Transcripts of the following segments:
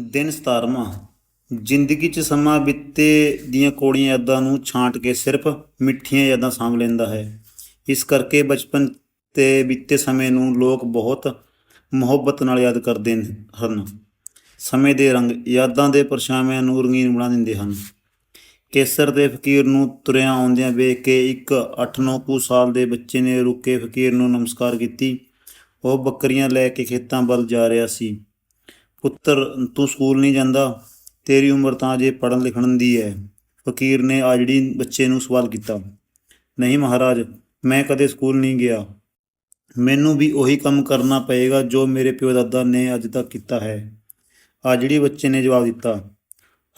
ਦਿਨ 17ਵਾਂ ਜ਼ਿੰਦਗੀ 'ਚ ਸਮਾਂ ਬੀਤੇ ਦੀਆਂ ਕੋੜੀਆਂ ਯਾਦਾਂ ਨੂੰ ਛਾਂਟ ਕੇ ਸਿਰਫ ਮਿੱਠੀਆਂ ਯਾਦਾਂ ਸਾਂਭ ਲੈਂਦਾ ਹੈ। ਇਸ ਕਰਕੇ ਬਚਪਨ ਤੇ ਬੀਤੇ ਸਮੇਂ ਨੂੰ ਲੋਕ ਬਹੁਤ ਮੁਹੱਬਤ ਨਾਲ ਯਾਦ ਕਰਦੇ ਹਨ। ਸਮੇਂ ਦੇ ਰੰਗ ਯਾਦਾਂ ਦੇ ਪਰਛਾਵਿਆਂ ਨੂੰ ਰੰਗੀਨ ਬਣਾ ਦਿੰਦੇ ਹਨ। ਕੇਸਰ ਦੇ ਫਕੀਰ ਨੂੰ ਤੁਰਿਆ ਆਉਂਦਿਆਂ ਵੇਖ ਕੇ ਇੱਕ 8-9 ਕੁ ਸਾਲ ਦੇ ਬੱਚੇ ਨੇ ਰੁਕੇ ਫਕੀਰ ਨੂੰ ਨਮਸਕਾਰ ਕੀਤੀ। ਉਹ ਬੱਕਰੀਆਂ ਲੈ ਕੇ ਖੇਤਾਂ ਵੱਲ ਜਾ ਰਿਹਾ ਸੀ। ਪੁੱਤਰ, ਤੂੰ ਸਕੂਲ ਨਹੀਂ ਜਾਂਦਾ। ਤੇਰੀ ਉਮਰ ਤਾਂ ਅਜੇ ਪੜ੍ਹਨ ਲਿਖਣ ਦੀ ਹੈ ਫਕੀਰ ਨੇ ਆਜੜੀ ਬੱਚੇ ਨੂੰ ਸਵਾਲ ਕੀਤਾ। ਨਹੀਂ ਮਹਾਰਾਜ, ਮੈਂ ਕਦੇ ਸਕੂਲ ਨਹੀਂ ਗਿਆ। ਮੈਨੂੰ ਵੀ ਉਹੀ ਕੰਮ ਕਰਨਾ ਪਏਗਾ ਜੋ ਮੇਰੇ ਪਿਓ ਦਾਦਾ ਨੇ ਅੱਜ ਤੱਕ ਕੀਤਾ ਹੈ। ਆਜੜੀ ਬੱਚੇ ਨੇ ਜਵਾਬ ਦਿੱਤਾ।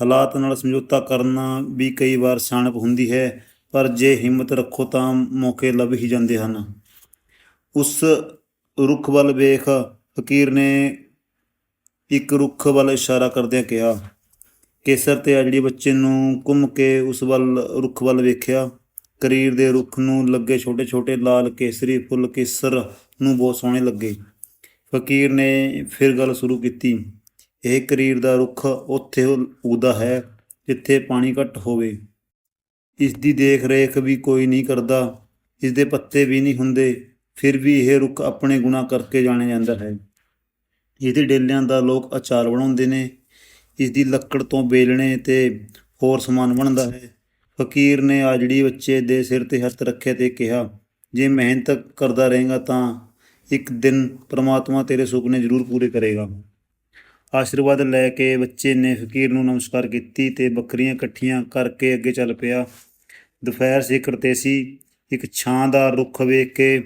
ਹਾਲਾਤ ਨਾਲ ਸਮਝੌਤਾ ਕਰਨਾ ਵੀ ਕਈ ਵਾਰ ਸਿਆਣਪ ਹੁੰਦੀ ਹੈ, ਪਰ ਜੇ ਹਿੰਮਤ ਰੱਖੋ ਤਾਂ ਮੌਕੇ ਲੱਭ ਹੀ ਜਾਂਦੇ ਹਨ। ਉਸ ਰੁੱਖ ਵੱਲ ਵੇਖ, ਫਕੀਰ ਨੇ ਇੱਕ ਰੁੱਖ ਵੱਲ ਇਸ਼ਾਰਾ ਕਰਦਿਆਂ ਕਿਹਾ, ਕੇਸਰ ਤੇ ਆਜੜੀ ਬੱਚੇ ਨੂੰ ਘੁੰਮ ਕੇ ਉਸ ਵੱਲ, ਰੁੱਖ ਵੱਲ ਵੇਖਿਆ, ਕਰੀਰ ਦੇ ਰੁੱਖ ਨੂੰ ਲੱਗੇ ਛੋਟੇ-ਛੋਟੇ ਲਾਲ ਕੇਸਰੀ ਫੁੱਲ ਕੇਸਰ ਨੂੰ ਬਹੁਤ ਸੋਹਣੇ ਲੱਗੇ। ਫਕੀਰ ਨੇ ਫਿਰ ਗੱਲ ਸ਼ੁਰੂ ਕੀਤੀ, ਇਹ ਕਰੀਰ ਦਾ ਰੁੱਖ ਉੱਥੇ ਉਗਦਾ ਹੈ ਜਿੱਥੇ ਪਾਣੀ ਘੱਟ ਹੋਵੇ। ਇਸ ਦੀ ਦੇਖ ਰੇਖ ਵੀ ਕੋਈ ਨਹੀਂ ਕਰਦਾ ਇਸ ਦੇ ਪੱਤੇ ਵੀ ਨਹੀਂ ਹੁੰਦੇ, ਫਿਰ ਵੀ ਇਹ ਰੁੱਖ ਆਪਣੇ ਗੁਣਾ ਕਰਕੇ ਜਾਣਿਆ ਜਾਂਦਾ ਹੈ। ਇਹਦੇ ਡੇਲਿਆਂ ਦਾ ਲੋਕ ਅਚਾਰ ਬਣਾਉਂਦੇ ਨੇ ਇਸ ਦੀ ਲੱਕੜ ਤੋਂ ਬੇਲਣੇ ਤੇ ਹੋਰ ਸਮਾਨ ਬਣਦਾ ਹੈ। ਫਕੀਰ ਨੇ ਆਜੜੀ ਬੱਚੇ ਦੇ ਸਿਰ ਤੇ ਹੱਥ ਰੱਖਿਆ ਤੇ ਕਿਹਾ, ਜੇ ਮਿਹਨਤ ਕਰਦਾ ਰਹੇਗਾ ਤਾਂ ਇੱਕ ਦਿਨ ਪ੍ਰਮਾਤਮਾ ਤੇਰੇ ਸੁਪਨੇ ਜ਼ਰੂਰ ਪੂਰੇ ਕਰੇਗਾ। ਆਸ਼ੀਰਵਾਦ ਲੈ ਕੇ ਬੱਚੇ ਨੇ ਫਕੀਰ ਨੂੰ ਨਮਸਕਾਰ ਕੀਤੀ ਤੇ ਬੱਕਰੀਆਂ ਇਕੱਠੀਆਂ ਕਰਕੇ ਅੱਗੇ ਚੱਲ ਪਿਆ। ਦੁਪਹਿਰ ਸਿਖਰ ਤੇ ਸੀ। ਇੱਕ ਛਾਂ ਦਾ ਰੁੱਖ ਵੇਖ ਕੇ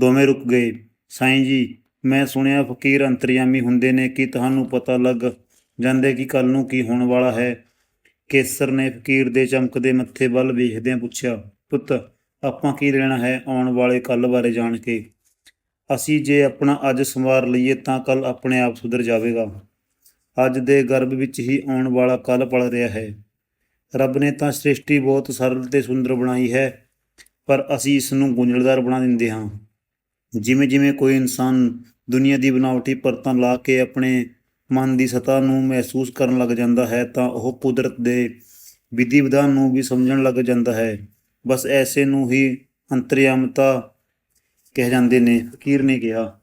ਦੋਵੇਂ ਰੁਕ ਗਏ। ਸਾਈਂ ਜੀ ਮੈਂ ਸੁਣਿਆ ਫਕੀਰ ਅੰਤਰਯਾਮੀ ਹੁੰਦੇ ਨੇ ਕਿ ਤੁਹਾਨੂੰ ਪਤਾ ਲੱਗ ਜਾਂਦੇ ਕਿ ਕੱਲ ਨੂੰ ਕੀ ਹੋਣ ਵਾਲਾ ਹੈ। ਕੇਸਰ ਨੇ ਫਕੀਰ ਦੇ ਚਮਕਦੇ ਮੱਥੇ ਵੱਲ ਵੇਖਦਿਆਂ ਪੁੱਛਿਆ, ਪੁੱਤ, ਆਪਾਂ ਕੀ ਲੈਣਾ ਹੈ ਆਉਣ ਵਾਲੇ ਕੱਲ ਬਾਰੇ ਜਾਣ ਕੇ? ਅਸੀਂ ਜੇ ਆਪਣਾ ਅੱਜ ਸੰਵਾਰ ਲਈਏ ਤਾਂ ਕੱਲ ਆਪਣੇ ਆਪ ਸੁਧਰ ਜਾਵੇਗਾ। ਅੱਜ ਦੇ ਗਰਭ ਵਿੱਚ ਹੀ ਆਉਣ ਵਾਲਾ ਕੱਲ ਪਲ ਰਿਹਾ ਹੈ। ਰੱਬ ਨੇ ਤਾਂ ਸ੍ਰਿਸ਼ਟੀ ਬਹੁਤ ਸਰਲ ਤੇ ਸੁੰਦਰ ਬਣਾਈ ਹੈ, ਪਰ ਅਸੀਂ ਇਸ ਨੂੰ ਗੁੰਝਲਦਾਰ ਬਣਾ ਦਿੰਦੇ ਹਾਂ। ਜਿਵੇਂ ਜਿਵੇਂ ਕੋਈ ਇਨਸਾਨ ਦੁਨੀਆ ਦੀ ਬਨਾਵਟੀ ਪਰਤਾਂ ਲਾ ਕੇ ਆਪਣੇ ਮਨ ਦੀ ਸਤਾ ਨੂੰ ਮਹਿਸੂਸ ਕਰਨ ਲੱਗ ਜਾਂਦਾ ਹੈ, ਤਾਂ ਉਹ ਕੁਦਰਤ ਦੇ ਵਿਧੀ ਵਿਧਾਨ ਨੂੰ ਵੀ ਸਮਝਣ ਲੱਗ ਜਾਂਦਾ ਹੈ। ਬਸ ਐਸੇ ਨੂੰ ਹੀ ਅੰਤਰਯਾਮਤਾ ਕਹਿ ਜਾਂਦੇ ਨੇ। ਫਕੀਰ ਨੇ ਕਿਹਾ,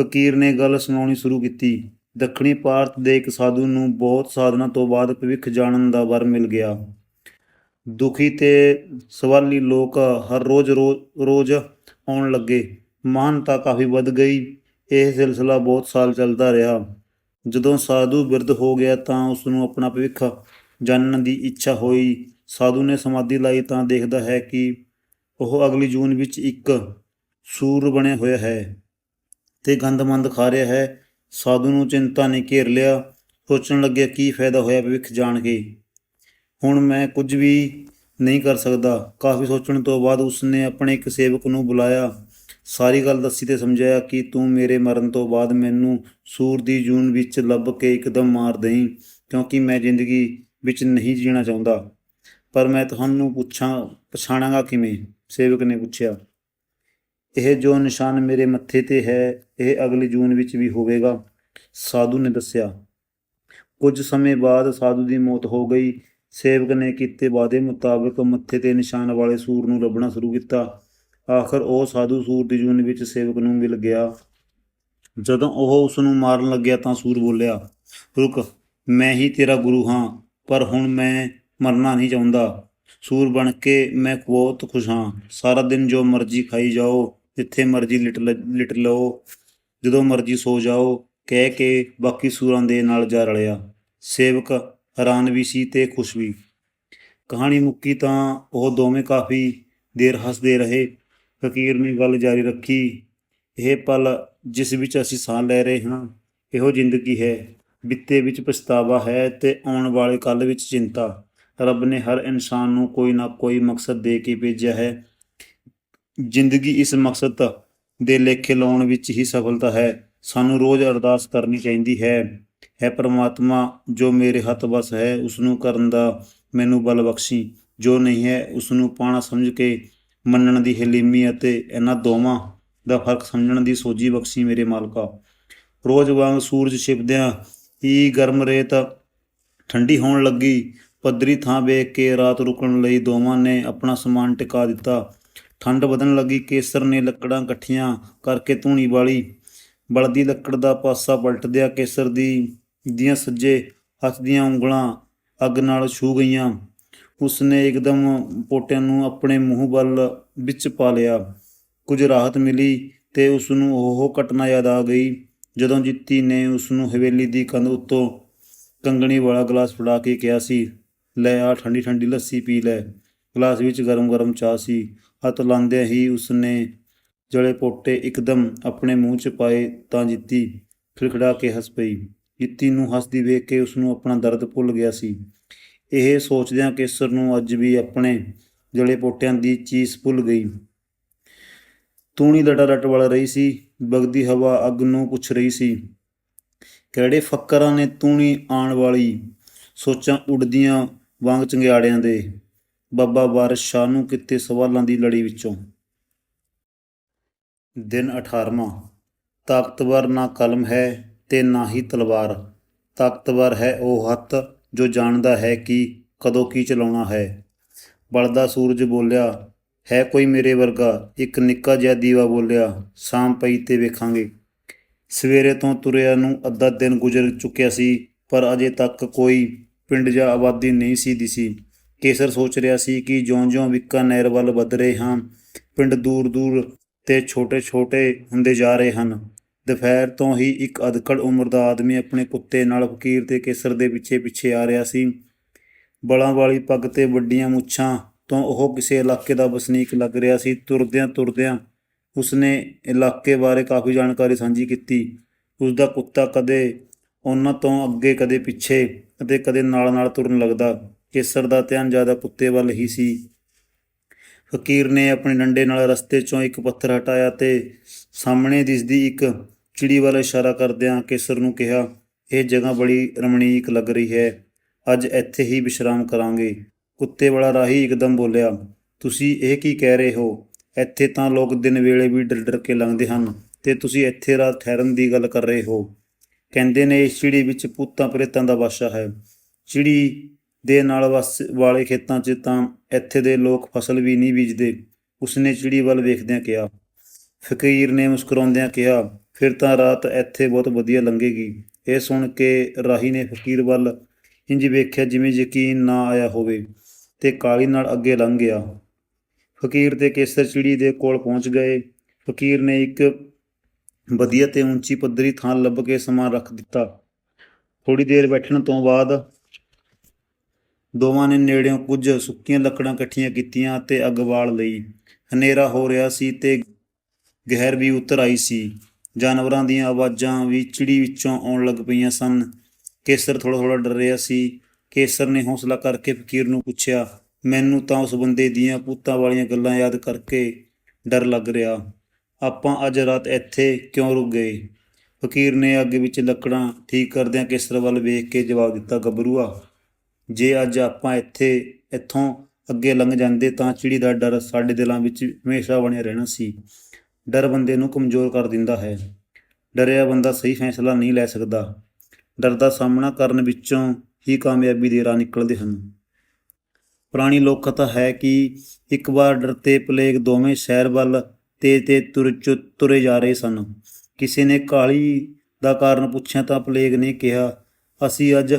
ਫਕੀਰ ਨੇ ਗੱਲ ਸੁਣਾਉਣੀ ਸ਼ੁਰੂ ਕੀਤੀ। ਦੱਖਣੀ ਭਾਰਤ ਦੇ ਇੱਕ ਸਾਧੂ ਨੂੰ ਬਹੁਤ ਸਾਧਨਾ ਤੋਂ ਬਾਅਦ ਭਵਿੱਖ ਜਾਣਨ ਦਾ ਵਰ ਮਿਲ ਗਿਆ। ਦੁਖੀ ਤੇ ਸਵਾਲੀ ਲੋਕ ਹਰ ਰੋਜ਼ ਰੋ- ਰੋਜ਼ ਆਉਣ ਲੱਗੇ। ਮਾਨਤਾ ਕਾਫੀ ਵੱਧ ਗਈ। ਇਹ ਸਿਲਸਿਲਾ ਬਹੁਤ ਸਾਲ ਚੱਲਦਾ ਰਿਹਾ। ਜਦੋਂ ਸਾਧੂ ਬਿਰਧ ਹੋ ਗਿਆ ਤਾਂ ਉਸ ਨੂੰ ਆਪਣਾ ਭਵਿੱਖ ਜਾਣਨ ਦੀ ਇੱਛਾ ਹੋਈ। ਸਾਧੂ ਨੇ ਸਮਾਧੀ ਲਾਈ ਤਾਂ ਦੇਖਦਾ ਹੈ ਕਿ ਉਹ ਅਗਲੀ ਜੂਨ ਵਿੱਚ ਇੱਕ ਸੂਰ ਬਣਿਆ ਹੋਇਆ ਹੈ ਤੇ ਗੰਦਮੰਦ ਖਾ ਰਿਹਾ ਹੈ। ਸਾਧੂ ਨੂੰ ਚਿੰਤਾ ਨੇ ਘੇਰ ਲਿਆ। ਸੋਚਣ ਲੱਗਿਆ, ਕੀ ਫਾਇਦਾ ਹੋਇਆ ਭਵਿੱਖ ਜਾਣ ਕੇ ਹੁਣ ਮੈਂ ਕੁਝ ਵੀ ਨਹੀਂ ਕਰ ਸਕਦਾ। ਕਾਫੀ ਸੋਚਣ ਤੋਂ ਬਾਅਦ ਉਸਨੇ ਆਪਣੇ ਇੱਕ ਸੇਵਕ ਨੂੰ ਬੁਲਾਇਆ। ਸਾਰੀ ਗੱਲ ਦੱਸੀ ਤੇ ਸਮਝਾਇਆ ਕਿ ਤੂੰ ਮੇਰੇ ਮਰਨ ਤੋਂ ਬਾਅਦ ਮੈਨੂੰ ਸੂਰ ਦੀ ਜੂਨ ਵਿੱਚ ਲੱਭ ਕੇ ਇੱਕਦਮ ਮਾਰ ਦੇਈਂ, ਕਿਉਂਕਿ ਮੈਂ ਜ਼ਿੰਦਗੀ ਵਿੱਚ ਨਹੀਂ ਜੀਣਾ ਚਾਹੁੰਦਾ। ਪਰ ਮੈਂ ਤੁਹਾਨੂੰ ਪੁੱਛਾਂ, ਪਛਾਣਾਂਗਾ ਕਿਵੇਂ? ਸੇਵਕ ਨੇ ਪੁੱਛਿਆ। ਇਹ ਜੋ ਨਿਸ਼ਾਨ ਮੇਰੇ ਮੱਥੇ ਤੇ ਹੈ, ਇਹ ਅਗਲੀ ਜੂਨ ਵਿੱਚ ਵੀ ਹੋਵੇਗਾ, ਸਾਧੂ ਨੇ ਦੱਸਿਆ। ਕੁਝ ਸਮੇਂ ਬਾਅਦ ਸਾਧੂ ਦੀ ਮੌਤ ਹੋ ਗਈ। ਸੇਵਕ ਨੇ ਕੀਤੇ ਵਾਅਦੇ ਮੁਤਾਬਕ ਮੱਥੇ ਤੇ ਨਿਸ਼ਾਨ ਵਾਲੇ ਸੂਰ ਨੂੰ ਲੱਭਣਾ ਸ਼ੁਰੂ ਕੀਤਾ। ਆਖਰ ਉਹ ਸਾਧੂ ਸੂਰ ਦੀ ਜੂਨ ਵਿੱਚ ਸੇਵਕ ਨੂੰ ਮਿਲ ਗਿਆ। ਜਦੋਂ ਉਹ ਉਸ ਨੂੰ ਮਾਰਨ ਲੱਗਿਆ ਤਾਂ ਸੂਰ ਬੋਲਿਆ, ਰੁਕ, ਮੈਂ ਹੀ ਤੇਰਾ ਗੁਰੂ ਹਾਂ, ਪਰ ਹੁਣ ਮੈਂ ਮਰਨਾ ਨਹੀਂ ਚਾਹੁੰਦਾ। ਸੂਰ ਬਣ ਕੇ ਮੈਂ ਬਹੁਤ ਖੁਸ਼ ਹਾਂ। ਸਾਰਾ ਦਿਨ ਜੋ ਮਰਜ਼ੀ ਖਾਈ ਜਾਓ, ਜਿੱਥੇ ਮਰਜ਼ੀ ਲਿਟ ਲ- ਲਿਟ ਲਓ, ਜਦੋਂ ਮਰਜ਼ੀ ਸੋ ਜਾਓ, ਕਹਿ ਕੇ ਬਾਕੀ ਸੂਰਾਂ ਦੇ ਨਾਲ ਜਾ ਰਲਿਆ। ਸੇਵਕ ਹੈਰਾਨ ਵੀ ਸੀ ਤੇ ਖੁਸ਼ ਵੀ। ਕਹਾਣੀ ਮੁੱਕੀ ਤਾਂ ਉਹ ਦੋਵੇਂ ਕਾਫੀ ਦੇਰ ਹੱਸਦੇ ਰਹੇ। ਫਕੀਰ ਨੇ ਗੱਲ ਜਾਰੀ ਰੱਖੀ, ਇਹ ਪਲ ਜਿਸ ਵਿੱਚ ਅਸੀਂ ਸਾਹ ਲੈ ਰਹੇ ਹਾਂ, ਇਹੋ ਜ਼ਿੰਦਗੀ ਹੈ। ਬਿੱਤੇ ਵਿੱਚ ਪਛਤਾਵਾ ਹੈ ਤੇ ਆਉਣ ਵਾਲੇ ਕੱਲ ਵਿੱਚ ਚਿੰਤਾ। ਰੱਬ ਨੇ ਹਰ ਇਨਸਾਨ ਨੂੰ ਕੋਈ ਨਾ ਕੋਈ ਮਕਸਦ ਦੇ ਕੇ ਭੇਜਿਆ ਹੈ। ਜ਼ਿੰਦਗੀ ਇਸ ਮਕਸਦ ਦੇ ਲੇਖੇ ਲਾਉਣ ਵਿੱਚ ਹੀ ਸਫਲਤਾ ਹੈ। ਸਾਨੂੰ ਰੋਜ਼ ਅਰਦਾਸ ਕਰਨੀ ਚਾਹੀਦੀ ਹੈ। ਹੈ ਪ੍ਰਮਾਤਮਾ, ਜੋ ਮੇਰੇ ਹੱਥ ਵਸ ਹੈ ਉਸ ਨੂੰ ਕਰਨ ਦਾ ਮੈਨੂੰ ਬਲ ਬਖਸ਼ੀ। ਜੋ ਨਹੀਂ ਹੈ ਉਸ ਨੂੰ ਪਾਣਾ ਸਮਝ ਕੇ ਮੰਨਣ ਦੀ ਹਲੀਮੀ ਅਤੇ ਇਹਨਾਂ ਦੋਵਾਂ ਦਾ ਫ਼ਰਕ ਸਮਝਣ ਦੀ ਸੋਝੀ ਬਖਸ਼ੀ ਮੇਰੇ ਮਾਲਕਾ। ਰੋਜ਼ ਵਾਂਗ ਸੂਰਜ ਛਿਪਦਿਆਂ ਹੀ ਗਰਮ ਰੇਤ ਠੰਡੀ ਹੋਣ ਲੱਗੀ। ਪੱਧਰੀ ਥਾਂ ਵੇਖ ਕੇ ਰਾਤ ਰੁਕਣ ਲਈ ਦੋਵਾਂ ਨੇ ਆਪਣਾ ਸਮਾਨ ਟਿਕਾ ਦਿੱਤਾ। ਠੰਡ ਵਧਣ ਲੱਗੀ, ਕੇਸਰ ਨੇ ਲੱਕੜਾਂ ਇਕੱਠੀਆਂ ਕਰਕੇ ਧੂਣੀ ਵਾਲੀ ਬਲਦੀ ਲੱਕੜ ਦਾ ਪਾਸਾ ਪਲਟਦਿਆਂ ਕੇਸਰ ਦੀ ਦੀਆਂ ਸੱਜੇ ਹੱਥ ਦੀਆਂ ਉਂਗਲਾਂ ਅੱਗ ਨਾਲ ਛੂ ਗਈਆਂ। ਉਸਨੇ ਇੱਕਦਮ ਪੋਟਿਆਂ ਨੂੰ ਆਪਣੇ ਮੂੰਹ ਵੱਲ ਵਿੱਚ ਪਾ ਲਿਆ। ਕੁਝ ਰਾਹਤ ਮਿਲੀ ਤੇ ਉਸ ਨੂੰ ਉਹ ਘਟਨਾ ਯਾਦ ਆ ਗਈ, ਜਦੋਂ ਜਿੱਤੀ ਨੇ ਉਸ ਨੂੰ ਹਵੇਲੀ ਦੀ ਕੰਧ ਉੱਤੋਂ ਕੰਗਣੀ ਵਾਲਾ ਗਲਾਸ ਫੜਾ ਕੇ ਕਿਹਾ ਸੀ, ਲੈ ਆ ਠੰਡੀ ਠੰਡੀ ਲੱਸੀ ਪੀ ਲੈ। ਗਲਾਸ ਵਿੱਚ ਗਰਮ ਗਰਮ ਚਾਹ ਸੀ। ਹੱਥ ਲਾਉਂਦਿਆਂ ਹੀ ਉਸਨੇ ਜਲੇ ਪੋਟੇ ਇੱਕਦਮ ਆਪਣੇ ਮੂੰਹ 'ਚ ਪਾਏ ਤਾਂ ਜਿੱਤੀ ਖਿਲਖੜਾ ਕੇ ਹੱਸ ਪਈ। ਜਿੱਤੀ ਨੂੰ ਹੱਸਦੀ ਵੇਖ ਕੇ ਉਸ ਨੂੰ ਆਪਣਾ ਦਰਦ ਭੁੱਲ ਗਿਆ ਸੀ। ਇਹ ਸੋਚਦਿਆਂ ਕੇਸਰ ਨੂੰ ਅੱਜ ਵੀ ਆਪਣੇ ਜਲੇ ਪੋਟਿਆਂ ਦੀ ਚੀਸ ਭੁੱਲ ਗਈ। ਤੂਣੀ ਲਟਾ ਲਟ ਵਲ ਰਹੀ ਸੀ ਬਗਦੀ ਹਵਾ ਅੱਗ ਨੂੰ ਪੁੱਛ ਰਹੀ ਸੀ, ਕਿਹੜੇ ਫੱਕਰਾਂ ਨੇ ਤੂਣੀ ਆਉਣ ਵਾਲੀ? ਸੋਚਾਂ ਉੱਡਦੀਆਂ ਵਾਂਗ ਚੰਗਿਆੜਿਆਂ ਦੇ, ਬਾਬਾ ਵਾਰਿਸ ਸ਼ਾਹ ਨੂੰ ਕਿਤੇ ਸਵਾਲਾਂ ਦੀ ਲੜੀ ਵਿੱਚੋਂ? ਦਿਨ 18ਵਾਂ ਤਾਕਤਵਰ ਨਾ ਕਲਮ ਹੈ ਤੇ ਨਾ ਹੀ ਤਲਵਾਰ, ਤਾਕਤਵਰ ਹੈ ਉਹ ਹੱਥ ਜੋ ਜਾਣਦਾ ਹੈ ਕਿ ਕਦੋਂ ਕੀ ਚਲਾਉਣਾ ਹੈ। ਬਲਦਾ ਸੂਰਜ ਬੋਲਿਆ, ਹੈ ਕੋਈ ਮੇਰੇ ਵਰਗਾ? ਇੱਕ ਨਿੱਕਾ ਜਿਹਾ ਦੀਵਾ ਬੋਲਿਆ ਸ਼ਾਮ ਪਈ ਤੇ ਵੇਖਾਂਗੇ। ਸਵੇਰੇ ਤੋਂ ਤੁਰਿਆ ਨੂੰ ਅੱਧਾ ਦਿਨ ਗੁਜ਼ਰ ਚੁੱਕਿਆ ਸੀ, ਪਰ ਅਜੇ ਤੱਕ ਕੋਈ ਪਿੰਡ ਜਾਂ ਆਬਾਦੀ ਨਹੀਂ ਸੀ ਦਿਸੀ ਕੇਸਰ ਸੋਚ ਰਿਹਾ ਸੀ ਕਿ ਜਿਉਂ-ਜਿਉਂ ਨਹਿਰ ਵੱਲ ਵੱਧ ਰਹੇ ਹਾਂ, ਪਿੰਡ ਦੂਰ-ਦੂਰ ਤੇ ਛੋਟੇ-ਛੋਟੇ ਹੁੰਦੇ ਜਾ ਰਹੇ ਹਨ। ਦੁਪਹਿਰ ਤੋਂ ਹੀ ਇੱਕ ਅਧਕੜ ਉਮਰ ਦਾ ਆਦਮੀ ਆਪਣੇ ਕੁੱਤੇ ਨਾਲ ਫਕੀਰ ਤੇ ਕੇਸਰ ਦੇ ਪਿੱਛੇ-ਪਿੱਛੇ ਆ ਰਿਹਾ ਸੀ। ਬਲਾਂ ਵਾਲੀ ਪੱਗ ਤੇ ਵੱਡੀਆਂ ਮੁੱਛਾਂ ਤੋਂ ਉਹ ਕਿਸੇ ਇਲਾਕੇ ਦਾ ਵਸਨੀਕ ਲੱਗ ਰਿਹਾ ਸੀ। ਤੁਰਦਿਆਂ ਤੁਰਦਿਆਂ ਉਸਨੇ ਇਲਾਕੇ ਬਾਰੇ ਕਾਫੀ ਜਾਣਕਾਰੀ ਸਾਂਝੀ ਕੀਤੀ। ਉਸ ਦਾ ਕੁੱਤਾ ਕਦੇ ਉਹਨਾਂ ਤੋਂ ਅੱਗੇ, ਕਦੇ ਪਿੱਛੇ ਅਤੇ ਕਦੇ ਨਾਲ ਨਾਲ ਤੁਰਨ ਲੱਗਦਾ। ਕੇਸਰ ਦਾ ਧਿਆਨ ਜ਼ਿਆਦਾ ਕੁੱਤੇ ਵੱਲ ਹੀ ਸੀ। ਫਕੀਰ ਨੇ ਆਪਣੇ ਡੰਡੇ ਨਾਲ ਰਸਤੇ ਚੋਂ ਇੱਕ ਪੱਥਰ ਹਟਾਇਆ ਤੇ ਸਾਹਮਣੇ ਦਿਸਦੀ ਇੱਕ ਚਿੜੀ ਵੱਲ ਇਸ਼ਾਰਾ ਕਰਦਿਆਂ ਕੇਸਰ ਨੂੰ ਕਿਹਾ, ਇਹ ਜਗ੍ਹਾ ਬੜੀ ਰਮਣੀਕ ਲੱਗ ਰਹੀ ਹੈ। ਅੱਜ ਇੱਥੇ ਹੀ ਵਿਸ਼ਰਾਮ ਕਰਾਂਗੇ। ਕੁੱਤੇ ਵਾਲਾ ਰਾਹੀ ਇੱਕਦਮ ਬੋਲਿਆ, ਤੁਸੀਂ ਇਹ ਕੀ ਕਹਿ ਰਹੇ ਹੋ? ਇੱਥੇ ਤਾਂ ਲੋਕ ਦਿਨ ਵੇਲੇ ਵੀ ਡਰ ਡਰ ਕੇ ਲੰਘਦੇ ਹਨ ਤੇ ਤੁਸੀਂ ਇੱਥੇ ਰਾਤ ਠਹਿਰਨ ਦੀ ਗੱਲ ਕਰ ਰਹੇ ਹੋ। ਕਹਿੰਦੇ ਨੇ, ਇਸ ਚਿੜੀ ਵਿੱਚ ਭੂਤਾਂ ਪ੍ਰੇਤਾਂ ਦਾ ਵਾਸਾ ਹੈ। ਚਿੜੀ ਦੇ ਨਾਲ ਵਸ, ਵਾਲੇ ਖੇਤਾਂ 'ਚ ਤਾਂ ਇੱਥੇ ਦੇ ਲੋਕ ਫਸਲ ਵੀ ਨਹੀਂ ਬੀਜਦੇ। ਉਸਨੇ ਚਿੜੀ ਵੱਲ ਵੇਖਦਿਆਂ ਕਿਹਾ। ਫਕੀਰ ਨੇ ਮੁਸਕਰਾਉਂਦਿਆਂ ਕਿਹਾ ਫਿਰ ਤਾਂ ਰਾਤ ਇੱਥੇ ਬਹੁਤ ਵਧੀਆ ਲੰਘੇਗੀ। ਇਹ ਸੁਣ ਕੇ ਰਾਹੀ ਨੇ ਫਕੀਰ ਵੱਲ ਇੰਜ ਵੇਖਿਆ ਜਿਵੇਂ ਯਕੀਨ ਨਾ ਆਇਆ ਹੋਵੇ ਤੇ ਕਾਲੀ ਨਾਲ ਅੱਗੇ ਲੰਘ ਗਿਆ। ਫਕੀਰ ਤੇ ਕੇਸਰ ਚਿੜੀ ਦੇ ਕੋਲ ਪਹੁੰਚ ਗਏ। ਫਕੀਰ ਨੇ ਇੱਕ ਵਧੀਆ ਤੇ ਉੱਚੀ ਪੱਧਰੀ ਥਾਂ ਲੱਭ ਕੇ ਸਮਾਂ ਰੱਖ ਦਿੱਤਾ। ਥੋੜੀ ਦੇਰ ਬੈਠਣ ਤੋਂ ਬਾਅਦ ਦੋਵਾਂ ਨੇ ਨੇੜਿਓਂ ਕੁਝ ਸੁੱਕੀਆਂ ਲੱਕੜਾਂ ਇਕੱਠੀਆਂ ਕੀਤੀਆਂ ਤੇ ਅੱਗ ਬਾਲ ਲਈ। ਹਨੇਰਾ ਹੋ ਰਿਹਾ ਸੀ ਤੇ ਗਹਿਰ ਵੀ ਉਤਰ ਆਈ ਸੀ। ਜਾਨਵਰਾਂ ਦੀਆਂ ਆਵਾਜ਼ਾਂ ਵੀ ਚਿੜੀ ਵਿੱਚੋਂ ਆਉਣ ਲੱਗ ਪਈਆਂ ਸਨ। ਕੇਸਰ ਥੋੜਾ ਥੋੜਾ ਡਰ ਰਿਹਾ ਸੀ। ਕੇਸਰ ਨੇ ਹੌਸਲਾ ਕਰਕੇ ਫਕੀਰ ਨੂੰ ਪੁੱਛਿਆ, ਮੈਨੂੰ ਤਾਂ ਉਸ ਬੰਦੇ ਦੀਆਂ ਭੂਤਾਂ ਵਾਲੀਆਂ ਗੱਲਾਂ ਯਾਦ ਕਰਕੇ ਡਰ ਲੱਗ ਰਿਹਾ। ਆਪਾਂ ਅੱਜ ਰਾਤ ਇੱਥੇ ਕਿਉਂ ਰੁਕ ਗਏ? ਫਕੀਰ ਨੇ ਅੱਗ ਵਿੱਚ ਲੱਕੜਾਂ ਠੀਕ ਕਰਦਿਆਂ ਕੇਸਰ ਵੱਲ ਵੇਖ ਕੇ ਜਵਾਬ ਦਿੱਤਾ, ਗੱਭਰੂਆ, ਜੇ ਅੱਜ ਆਪਾਂ ਇੱਥੇ, ਇੱਥੋਂ ਅੱਗੇ ਲੰਘ ਜਾਂਦੇ ਤਾਂ ਚਿੜੀ ਦਾ ਡਰ ਸਾਡੇ ਦਿਲਾਂ ਵਿੱਚ ਹਮੇਸ਼ਾ ਬਣਿਆ ਰਹਿਣਾ ਸੀ। ਡਰ ਬੰਦੇ ਨੂੰ ਕਮਜ਼ੋਰ ਕਰ ਦਿੰਦਾ ਹੈ। ਡਰਿਆ ਬੰਦਾ ਸਹੀ ਫੈਸਲਾ ਨਹੀਂ ਲੈ ਸਕਦਾ। ਡਰ ਦਾ ਸਾਹਮਣਾ ਕਰਨ ਵਿੱਚੋਂ ਹੀ ਕਾਮਯਾਬੀ ਦੇ ਰਾਹ ਨਿਕਲਦੇ ਹਨ। ਪੁਰਾਣੀ ਲੋਕ ਕਥਾ ਹੈ ਕਿ ਇੱਕ ਵਾਰ ਡਰ ਤੇ ਪਲੇਗ ਦੋਵੇਂ ਸ਼ਹਿਰ ਵੱਲ ਤੇਜ਼ ਤੇ ਤੁਰ ਚੁ- ਤੁਰੇ ਜਾ ਰਹੇ ਸਨ। ਕਿਸੇ ਨੇ ਕਾਲੀ ਦਾ ਕਾਰਨ ਪੁੱਛਿਆ ਤਾਂ ਪਲੇਗ ਨੇ ਕਿਹਾ, ਅਸੀਂ ਅੱਜ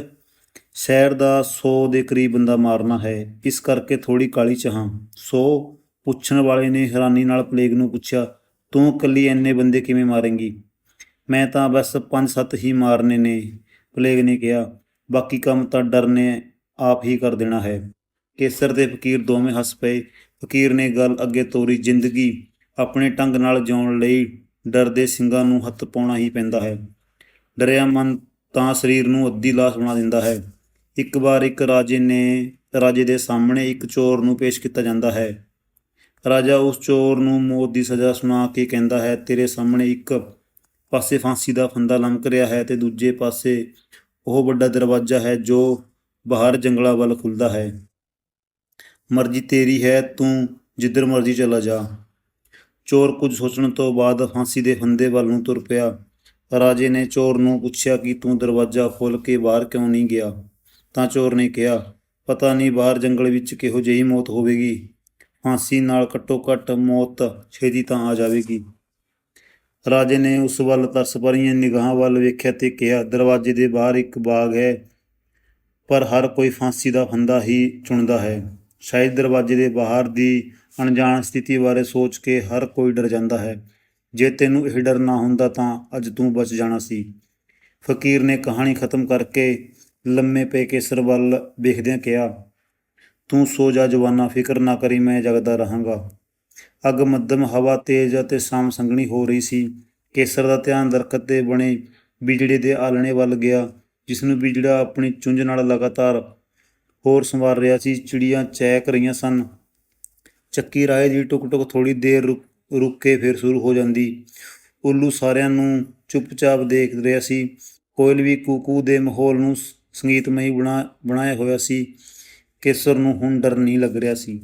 ਸ਼ਹਿਰ ਦਾ 100 ਦੇ ਕਰੀਬ ਬੰਦਾ ਮਾਰਨਾ ਹੈ। ਇਸ ਕਰਕੇ ਥੋੜੀ ਕਾਲੀ ਚ ਹਾਂ। 100 ਪੁੱਛਣ ਵਾਲੇ ਨੇ ਹੈਰਾਨੀ ਨਾਲ ਪਲੇਗ ਨੂੰ ਪੁੱਛਿਆ ਤੂੰ ਇਕੱਲੀ ਇੰਨੇ ਬੰਦੇ ਕਿਵੇਂ ਮਾਰੇਂਗੀ? ਮੈਂ ਤਾਂ ਬਸ 5-7 ਹੀ ਮਾਰਨੇ ਨੇ ਪਲੇਗ ਨੇ ਕਿਹਾ। ਬਾਕੀ ਕੰਮ ਤਾਂ ਡਰ ਨੇ ਆਪ ਹੀ ਕਰ ਦੇਣਾ ਹੈ। ਕੇਸਰ ਤੇ ਫਕੀਰ ਦੋਵੇਂ ਹੱਸ ਪਏ। ਫਕੀਰ ਨੇ ਗੱਲ ਅੱਗੇ ਤੋਰੀ ਜ਼ਿੰਦਗੀ ਆਪਣੇ ਢੰਗ ਨਾਲ ਜਿਉਣ ਲਈ ਡਰਦੇ ਸਿੰਘਾਂ ਨੂੰ ਹੱਥ ਪਾਉਣਾ ਹੀ ਪੈਂਦਾ ਹੈ। ਡਰਿਆ ਮਨ ਤਾਂ ਸਰੀਰ ਨੂੰ ਅੱਧੀ ਲਾਸ਼ ਬਣਾ ਦਿੰਦਾ ਹੈ। ਇੱਕ ਵਾਰ ਇੱਕ ਰਾਜੇ ਨੇ, ਰਾਜੇ ਦੇ ਸਾਹਮਣੇ ਇੱਕ ਚੋਰ ਨੂੰ ਪੇਸ਼ ਕੀਤਾ ਜਾਂਦਾ ਹੈ। ਰਾਜਾ ਉਸ ਚੋਰ ਨੂੰ ਮੌਤ ਦੀ ਸਜ਼ਾ ਸੁਣਾ ਕੇ ਕਹਿੰਦਾ ਹੈ, ਤੇਰੇ ਸਾਹਮਣੇ ਇੱਕ ਪਾਸੇ ਫਾਂਸੀ ਦਾ ਫੰਦਾ ਲਮਕ ਰਿਹਾ ਹੈ ਤੇ ਦੂਜੇ ਪਾਸੇ ਉਹ ਵੱਡਾ ਦਰਵਾਜ਼ਾ ਹੈ ਜੋ ਬਾਹਰ ਜੰਗਲਾਂ ਵੱਲ ਖੁੱਲਦਾ ਹੈ। ਮਰਜ਼ੀ ਤੇਰੀ ਹੈ, ਤੂੰ ਜਿੱਧਰ ਮਰਜ਼ੀ ਚਲਾ ਜਾ। ਚੋਰ ਕੁਝ ਸੋਚਣ ਤੋਂ ਬਾਅਦ ਫਾਂਸੀ ਦੇ ਫੰਦੇ ਵੱਲ ਨੂੰ ਤੁਰ ਪਿਆ। ਰਾਜੇ ਨੇ ਚੋਰ ਨੂੰ ਪੁੱਛਿਆ ਕਿ ਤੂੰ ਦਰਵਾਜ਼ਾ ਖੋਲ੍ਹ ਕੇ ਬਾਹਰ ਕਿਉਂ ਨਹੀਂ ਗਿਆ? ਤਾਂ ਚੋਰ ਨੇ ਕਿਹਾ, ਪਤਾ ਨਹੀਂ ਬਾਹਰ ਜੰਗਲ ਵਿੱਚ ਕਿਹੋ ਜਿਹੀ ਮੌਤ ਹੋਵੇਗੀ। ਫਾਂਸੀ ਨਾਲ ਘੱਟੋ ਘੱਟ ਮੌਤ ਛੇਤੀ ਤਾਂ ਆ ਜਾਵੇਗੀ। ਰਾਜੇ ਨੇ ਉਸ ਵੱਲ ਤਰਸ ਭਰੀਆਂ ਨਿਗਾਹਾਂ ਵੱਲ ਵੇਖਿਆ ਤੇ ਕਿਹਾ, ਦਰਵਾਜ਼ੇ ਦੇ ਬਾਹਰ ਇੱਕ ਬਾਗ ਹੈ, ਪਰ ਹਰ ਕੋਈ ਫਾਂਸੀ ਦਾ ਫੰਦਾ ਹੀ ਚੁਣਦਾ ਹੈ। ਸ਼ਾਇਦ ਦਰਵਾਜ਼ੇ ਦੇ ਬਾਹਰ ਦੀ ਅਣਜਾਣ ਸਥਿਤੀ ਬਾਰੇ ਸੋਚ ਕੇ ਹਰ ਕੋਈ ਡਰ ਜਾਂਦਾ ਹੈ। ਜੇ ਤੈਨੂੰ ਇਹ ਡਰ ਨਾ ਹੁੰਦਾ ਤਾਂ ਅੱਜ ਤੂੰ ਬਚ ਜਾਣਾ ਸੀ। ਫਕੀਰ ਨੇ ਕਹਾਣੀ ਖਤਮ ਕਰਕੇ ਲੰਮੇ ਪਏ ਕੇਸਰ ਵੱਲ ਵੇਖਦਿਆਂ ਕਿਹਾ ਤੂੰ ਸੋ ਜਾ ਜਵਾਨਾ, ਫਿਕਰ ਨਾ ਕਰੀ, ਮੈਂ ਜਗਦਾ ਰਹਾਂਗਾ। ਅੱਗ, ਮੱਧਮ ਹਵਾ, ਤੇਜ਼ ਅਤੇ ਸਾਮ ਸੰਘਣੀ ਹੋ ਰਹੀ ਸੀ। ਕੇਸਰ ਦਾ ਧਿਆਨ ਦਰਖਤ ਤੇ ਬਣੇ ਬਿਜੜੇ ਦੇ ਆਲਣੇ ਵੱਲ ਗਿਆ ਜਿਸ ਨੂੰ ਬਿਜੜਾ ਆਪਣੀ ਚੁੰਝ ਨਾਲ ਲਗਾਤਾਰ ਹੋਰ ਸੰਵਾਰ ਰਿਹਾ ਸੀ। ਚਿੜੀਆਂ ਚੈਕ ਰਹੀਆਂ ਸਨ। ਚੱਕੀ ਰਾਏ ਦੀ ਟੁਕ ਟੁਕ ਥੋੜੀ ਦੇਰ ਰੁਕ ਰੁਕ ਕੇ ਫਿਰ ਸ਼ੁਰੂ ਹੋ ਜਾਂਦੀ। ਉੱਲੂ ਸਾਰਿਆਂ ਨੂੰ ਚੁੱਪਚਾਪ ਦੇਖ ਰਿਹਾ ਸੀ। ਕੋਇਲ ਵੀ ਕੂਕੂ ਦੇ ਮਾਹੌਲ ਨੂੰ ਸੰਗੀਤਮਈ ਬਣਾ, ਬਣਾਇਆ ਹੋਇਆ ਸੀ। ਕੇਸਰ ਨੂੰ ਹੁਣ ਡਰ ਨਹੀਂ ਲੱਗ ਰਿਹਾ ਸੀ।